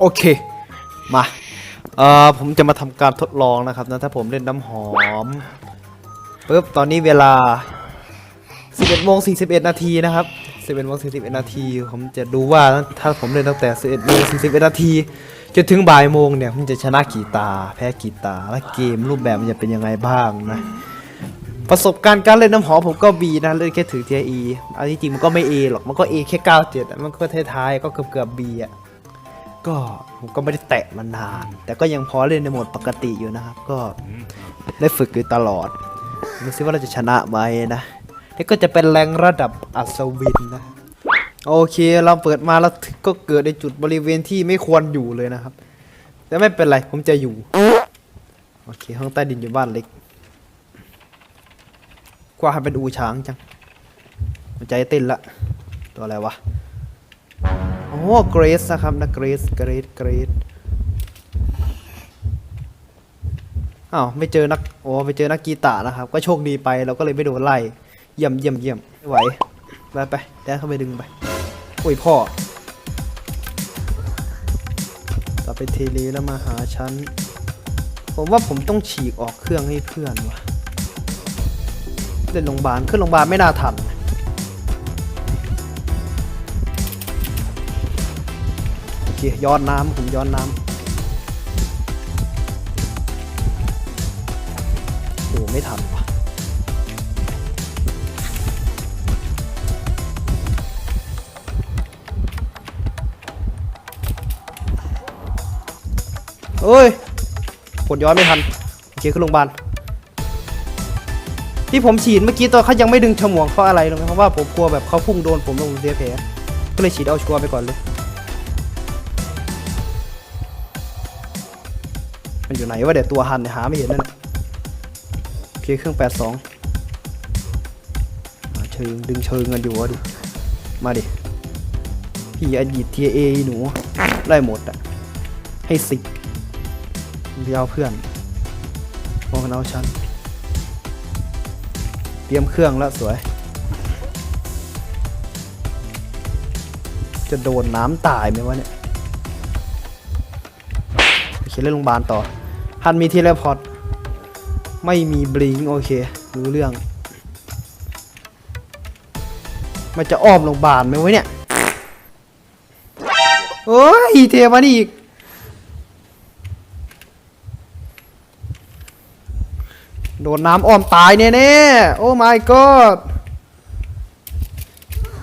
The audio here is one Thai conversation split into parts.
โอเค มาเอ่อผมจะมาทำการทดลองนะครับนะถ้าผมเล่นน้ำหอมปุ๊บตอนนี้เวลา 11โมง41 นาทีนะครับ 11โมง41 นาที ผมจะดูว่าถ้าผมเล่นตั้งแต่ 11โมง41 นาทีจนถึงบ่ายโมงเนี่ยผมจะชนะกี่ตา แพ้กี่ตา และเกมรูปแบบมันจะเป็นยังไงบ้างนะ ประสบการณ์การเล่นน้ำหอมผมก็บีนะเล่นแค่ถือเทียอีอันที่จริงมันก็ไม่ A หรอกมันก็ A แค่ 97 มันก็ท้ายๆก็เกือบเกือบๆ B อะ ก็ผมก็ไม่ได้แตะมานาน แต่ก็ยังพอเล่นในโหมดปกติอยู่นะครับ ก็ได้ฝึกอยู่ตลอดดูซิว่าเราจะชนะไหมนะนี่ก็จะเป็นแรงระดับอัศวินนะโอเคเราเปิดมาแล้วก็เกิดในจุดบริเวณที่ไม่ควรอยู่เลยนะครับ แต่ไม่เป็นไรผมจะอยู่โอเคห้องใต้ดินอยู่บ้านเล็กกว่าให้เป็นอูช้างจังหัวใจเต้นละตัวอะไรวะโอ้เกรสนะครับนะเกรสเกรสเกรสอ้าวไม่เจอนักโอ้ไปเจอนักกีตาร์นะครับ ก็โชคดีไปเราก็เลยไม่โดนไล่เยี่ยมเยี่ยมเยี่ยมไม่ไหวไปไปแดนเข้าไปดึงไปโอ้ยพ่อต่อไปเทเลแล้วมาหาฉันผมว่าผมต้องฉีกออกเครื่องให้เพื่อนว่ะเล่นโรงพยาบาลขึ้นโรงพยาบาลไม่น่าทัน เคย้อนน้ำผมย้อนน้ำโอ้ไม่ทันว่ะเอ้ยกดย้อนไม่ทันโอเคขึ้นโรงพยาบาลที่ผมฉีดเมื่อกี้ตอนเขายังไม่ดึงฉมวกเพราะอะไรรู้ไหมเพราะว่าผมกลัวแบบเขาพุ่งโดนผมล้วผมเสียแผลก็เลยฉีดเอาชัวร์ไปก่อนเลย มันอยู่ไหนวะเดี๋ยวตัวหันเนี่ยหาไม่เห็นนั่นน่ะโอเคเครื่องแปดสองเชิงดึงเชิงกันอยู่วะดิมาดิ พี่อดีตทีเอหนู ได้หมดอะให้สิบพี่เอาเพื่อนพองกันเอาฉัน เตรียมเครื่องแล้วสวย จะโดนน้ำตายไหมวะเนี่ย เล่นโรงพยาบาลต่อฮันมีเทเลพอร์ตไม่มีบลิงโอเค รู้เรื่อง มันจะอ้อมโรงพยาบาลไหมวะเนี่ยโอ้ยเทมานี่อีกโดนน้ำอ้อมตายแน่ๆโอ้ my god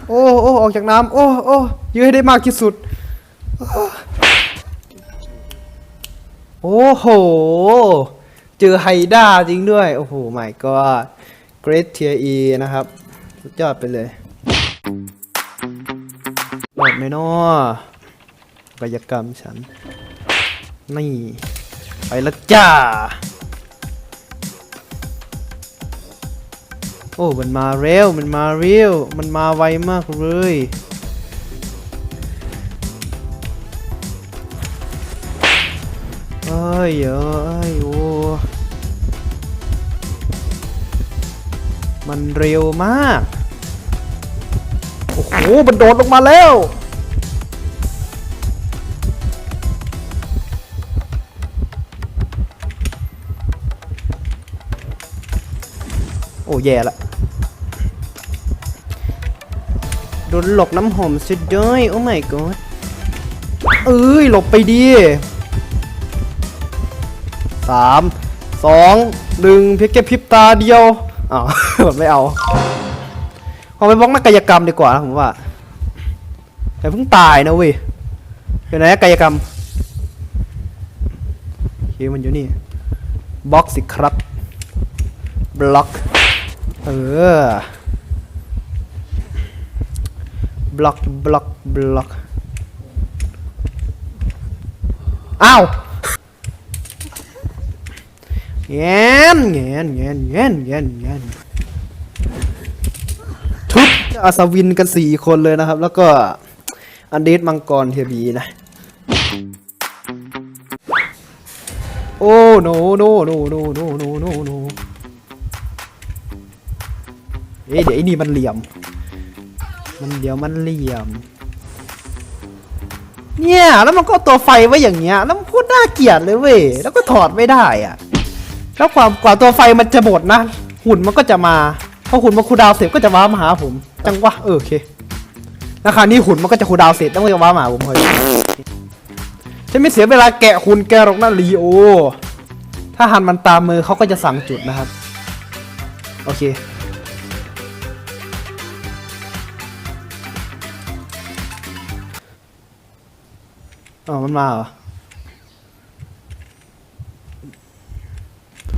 โอ้โอ้ออกจากน้ำโอ้โอ้ยื้อให้ได้มากที่สุด โอ้โห เจอไฮด้าจริงด้วย โอ้โห my god great tier E นะครับสุดยอดไปเลยหมดไหมเนาะกายกรรมฉัน นี่ ไปล้วจ้า โอ้ มันมาเร็ว มันมาเร็ว มันมาไวมากเลย ยเอ้ยโอ้มันเร็วมาก โอ้โห มันโดดลงมาแล้ว โอ้แย่ละโดนหลอกน้ำหอมสุดด้วย โอ้ my god เอ้ย หลบไปดี สามสองหนึ่งเพียงแค่พริบตาเดียวอ้าวไม่เอาขอไปบล็อกนักกายกรรมดีกว่าผมว่าแต่เพิ่งตายนะเว้ยอยู่ไหนกายกรรมโอเคมันอยู่นี่บล็อกสิครับบล็อกเออบล็อกบล็อกบล็อกอ้าว แงนแงนแงนแงนแงนแงนทุบอาสวินกันสี่คนเลยนะครับ แล้วก็อันเดสมังกรเทบีนะ โอ้โนโนโนโนโนโนโนโนเอ๊ะเดี๋ยวไอ้นี่มันเหลี่ยม มันเดี๋ยวมันเหลี่ยม เนี่ย แล้วมันก็ตัวไฟไว้อย่างเงี้ย แล้วมันพูดน่าเกลียดเลยเว้ย แล้วก็ถอดไม่ได้อะ แล้วกว่ากว่าตัวไฟมันจะหมดนะ หุ่นมันก็จะมาพอหุ่นมาคูดาวเสร็จก็จะว้ามาหาผม จังวะเออโอเคราคราวนี้หุ่นมันก็จะคูดาวเสร็จแล้วมันจะว้ามาหาผมเลยจะไม่เสียเวลาแกะหุ่นแกหรอกนะลีโอ ถ้าหันมันตามมือเขาก็จะสั่งจุดนะครับ โอเคอ๋อมันมาเหรอ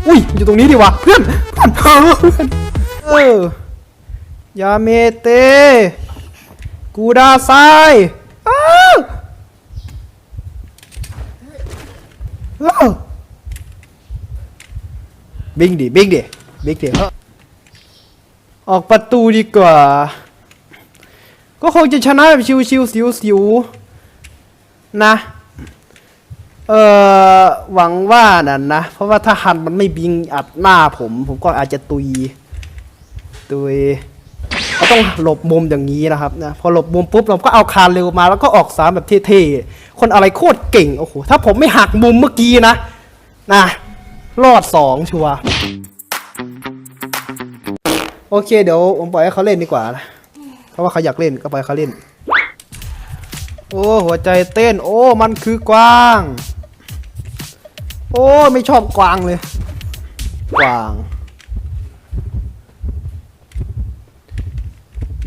อุ้ยอยู่ตรงนี้ดีวะเพื่อนเพื่อนเพื่อนเออยาเมเต กูดาไซอ้าวอ้าวบิงดิบิงดิบิงดิเฮ้ยออกประตูดีกว่า ก็คงจะชนะแบบชิวๆสิวๆนะ เออหวังว่านั่นนะ เพราะว่าถ้าฮันมันไม่บิงอัดหน้าผม ผมก็อาจจะตุย ตุยก็ต้องหลบมุมอย่างนี้นะครับนะพอหลบมุมปุ๊บเราก็เอาคานเร็วมาแล้วก็ออกสามแบบเท่ๆ คนอะไรโคตรเก่ง โอ้โห ถ้าผมไม่หักมุมเมื่อกี้นะ นะรอดสองชัวร์โอเคเดี๋ยวผมปล่อยให้เขาเล่นดีกว่านะเพราะว่าเขาอยากเล่นก็ปล่อยเขาเล่น โอ้หัวใจเต้น โอ้มันคือกว้าง โอ้ไม่ชอบกวางเลย กวาง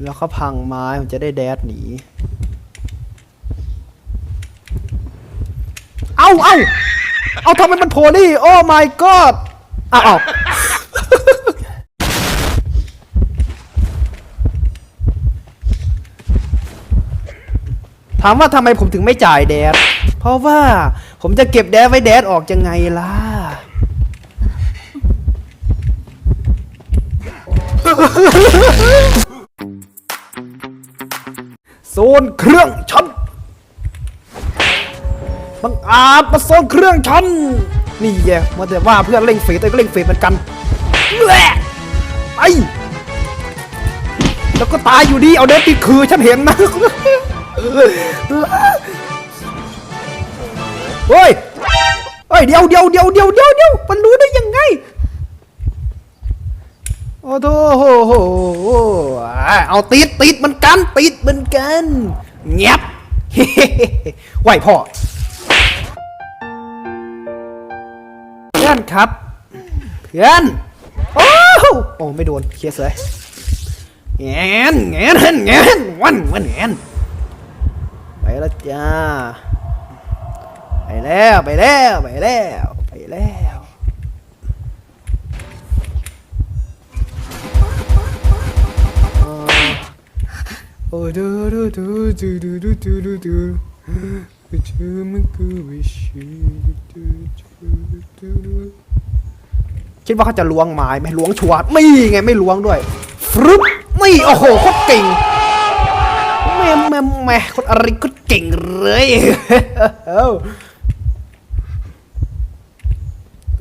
แล้วเขาพังไม้มันจะได้แดดหนี เอาเอาเอาทำไมมันโผล่นี่ โอ้ my god อ้าวอ้าวถามว่าทำไมผมถึงไม่จ่ายแดด เพราะว่าผมจะเก็บแดดไว้แดดออกยังไงล่ะโซนเครื่องชั้นบังอาจมาโซนเครื่องชั้นนี่แย่มาแต่ว่าเพื่อนเล่งเฟสแต่ก็เล่งเฟสเหมือนกันแหละไปแล้วก็ตายอยู่ดีเอาเดดติดคือฉันเห็นนะ เฮ้ยเฮ้ยเดี๋ยวเดี๋ยวเดี๋ยวเดี๋ยวเดี๋ยวเดี๋ยวมันรู้ได้ยังไง โอ้โธ่โหโหโหเอาติดติดมันกันติดมันกันเงียบไหวพ่อเพื่อนครับ เพื่อน โอ้โหโอ้ไม่โดนเคลียร์เลยแงนแงนแงนวันวันแงนไปแล้วจ้า ไปแล้วไปแล้วไปแล้วไปแล้วโอ้ดูดูดูดูดูดูดูดูดูไปเจอมันก็ไม่ใช่ดูดูดูดูคิดว่าเขาจะล้วงไม้ไหมล้วงชัวร์ไม่ไงไม่ล้วงด้วยฟรึบไม่โอ้โหโคตรเก่งแม่แม่แม่คนอะไรก็เก่งเลย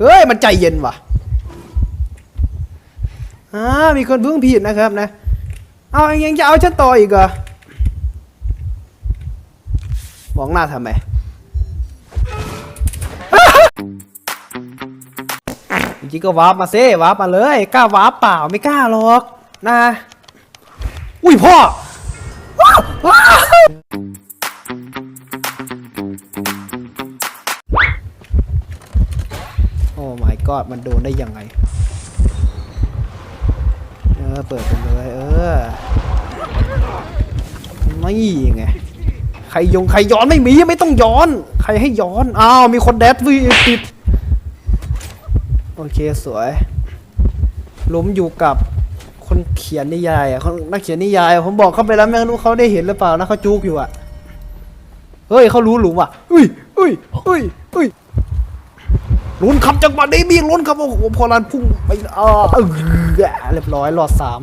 เฮ้ย มันใจเย็นว่ะอ่ามีคนพิ่งผิดนะครับนะ เอายังจะเอาฉันต่ออีกเหรอมองหน้าทำไมจริงก็วาร์ปมาเซ่วาร์ปมาเลยกล้าวาร์ปเปล่าไม่กล้าหรอกนะ อุ้ยพ่อโอ้ my god มันโดนได้ยังไง เออ เปิดไปเลย เออ ไม่ไง ใครยง ใครย้อนไม่มีไม่ต้องย้อน ใครให้ย้อน อ้าว มีคนแดดวีติด โอเค สวย ล้มอยู่กับคนเขียนนิยายอะคนนักเขียนนิยาย ผมบอกเขาไปแล้วไม่รู้เขาได้เห็นหรือเปล่านะเขาจุกอยู่อะ เฮ้ยเขารู้หลุมว่ะ อุ้ยอุ้ยอุ้ย ลุ้นขับจังหวะนี้มีลุ้นครับโอ้โหพอรันพุ่งไปเออเออเรียบร้อยรอดสาม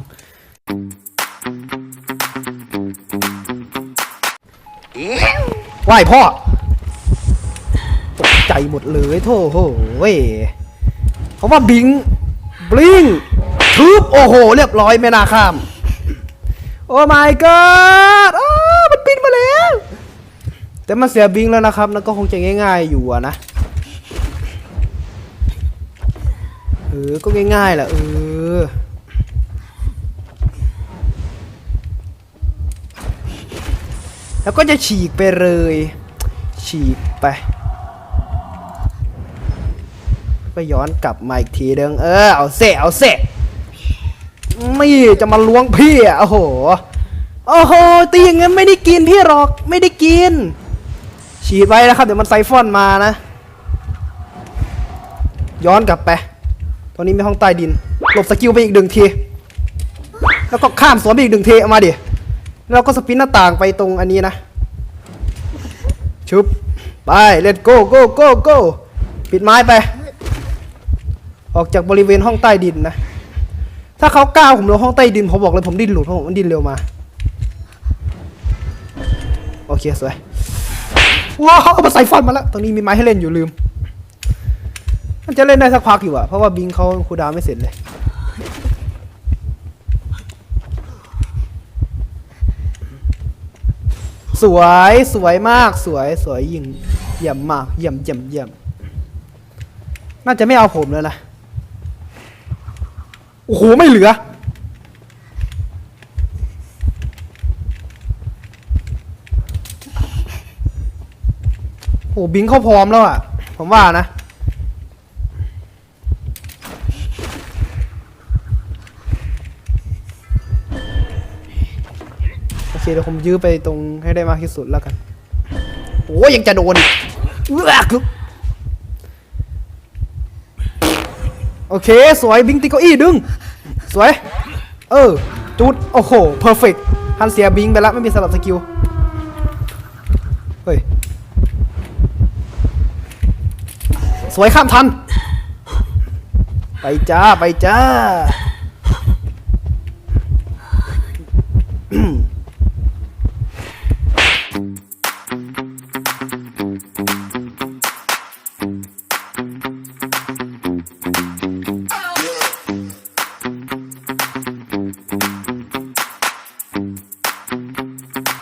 ไหวพ่อตกใจหมดเลยโธ่โหเว้ยเขาว่าบิงบลิงทุบโอ้โห เรียบร้อยไม่น่าข้ามโอ้ my god อ้ามันปินมาแล้ว แต่มันเสียบิงแล้วนะครับนั่นก็คงจะง่าย ๆ อยู่นะ ออก็ง่ายๆแหละเออ แล้วก็จะฉีกไปเลย ฉีกไป ก็ย้อนกลับมาอีกทีเดิงเออ เอาเสะเอาเสะไม่จะมาล้วงพี่อะโอ้โห โอ้โห ตีอย่างงั้นไม่ได้กินพี่หรอก ไม่ได้กิน ฉีดไว้นะครับ เดี๋ยวมันไซฟอนมานะ ย้อนกลับไป ตรงนี้มีห้องใต้ดิน หลบสกิลไปอีกหนึ่งที แล้วก็ข้ามสวนไปอีกหนึ่งทีเอามาดิ แล้วก็สปินหน้าต่างไปตรงอันนี้นะ ชุบ ไป let's go go go go ปิดไม้ไป ออกจากบริเวณห้องใต้ดินนะ ถ้าเขาก้าวผมลงห้องใต้ดิน ผมบอกเลยผมดิ้นหลุดเพราะผมดิ้นเร็วมา โอเค สวย ว้าวเอามาใส่ฟันมาแล้ว ตรงนี้มีไม้ให้เล่นอยู่ลืม มันจะเล่นได้สักพักอยู่อะเพราะว่าบิงเขาคูดาวไม่เสร็จเลย สวยสวยมากสวยสวยยิ่งเยี่ยมมากเยี่ยมเยี่ยมเยี่ยมน่าจะไม่เอาผมแล้วนะ โอ้โห ไม่เหลือ โอ้บิงเขาพร้อมแล้วอะผมว่านะ เคเดี๋ยวผมยื้อไปตรงให้ได้มากที่สุดแล้วกันโอ้ยยังจะโดนอีกโอเค สวยบิงติโกอี้ดึง สวย เออ จุด โอ้โห เพอร์เฟกทันเสียบิงไปแล้วไม่มีสลับสกิล เฮ้ย สวยข้ามทัน ไปจ้า ไปจ้า